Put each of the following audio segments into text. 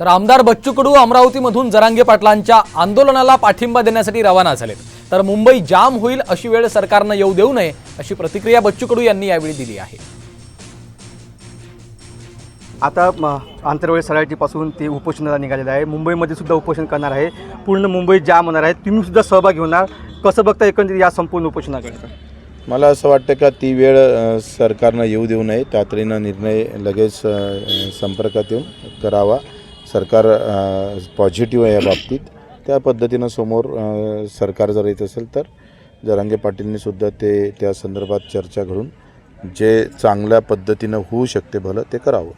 तर आमदार बच्चू कडू अमरावतीमधून जरांगे पाटलांच्या आंदोलनाला पाठिंबा देण्यासाठी रवाना झालेत. तर मुंबई जाम होईल अशी वेळ सरकारनं येऊ देऊ नये अशी प्रतिक्रिया बच्चू कडू यांनी यावेळी दिली आहे. आता आंतरवेळ सराटीपासून ते उपोषणाला निघालेलं आहे. मुंबईमध्ये सुद्धा उपोषण करणार आहे. पूर्ण मुंबई जाम होणार आहे. तुम्ही सुद्धा सहभागी होणार. कसं बघता एकंदरीत या संपूर्ण उपोषणाकडे? मला असं वाटतं का ती वेळ सरकारनं येऊ देऊ नये. तातडीनं निर्णय लगेच संपर्कात येऊन करावा. सरकार पॉझिटिव्ह आहे या बाबतीत. त्या पद्धतीनं समोर सरकार जर येत असेल तर जरांगे पाटीलनी सुद्धा ते त्या संदर्भात चर्चा घडून जे चांगल्या पद्धतीनं होऊ शकते भलं ते करावं.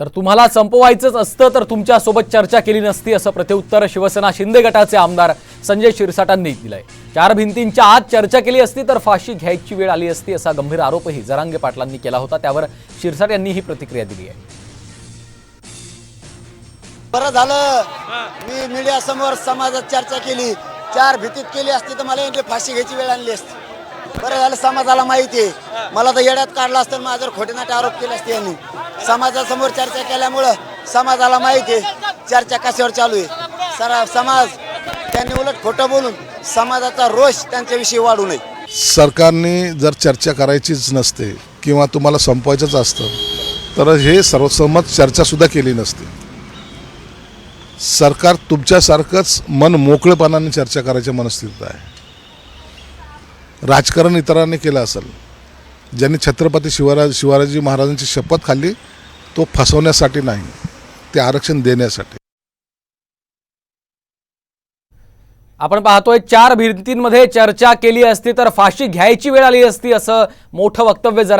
तर तुम्हाला संपवायचंच असतं तर तुमच्यासोबत चर्चा केली नसती असं प्रत्युत्तर शिवसेना शिंदे गटाचे आमदार संजय शिरसाटांनी दिलंय. चार भिंतींच्या आत चर्चा केली असती तर फाशी घ्यायची वेळ आली असती असा गंभीर आरोपही जरांगे पाटलांनी केला होता. त्यावर शिरसाट यांनी ही प्रतिक्रिया दिली आहे. बरं झालं. मी मीडिया समोर समाजात चर्चा केली. चार भीतीत केली असती तर मला यांची फाशी घ्यायची वेळ आणली असती. बरं झालं समाजाला माहिती आहे. मला तर येड्यात काढलं असतं आणि माझ्यावर खोटेनाटे आरोप केले असते यांनी. समाजासमोर चर्चा केल्यामुळं समाजाला माहिती आहे. चर्चा कशावर चालू आहे? सरा समाज त्यांनी उलट खोटं बोलून समाजाचा रोष त्यांच्याविषयी वाढू नये. सरकारने जर चर्चा करायचीच नसते किंवा तुम्हाला संपवायचंच असतं तर हे सर्वसंमत चर्चासुद्धा केली नसते. सरकार तुमच्यासारखंच मन मोकळेपणाने चर्चा करायच्या मनस्थितीत आहे. राजकारण इतरांनी केलं असेल ज्यांनी छत्रपती शिवराज शिवाजी महाराजांची शपथ खाल्ली तो फसवण्यासाठी नाही ते आरक्षण देण्यासाठी. आपण पाहतोय चार भिंतींमध्ये चर्चा केली असती तर फाशी घ्यायची वेळ आली असती असं मोठं वक्तव्य जरा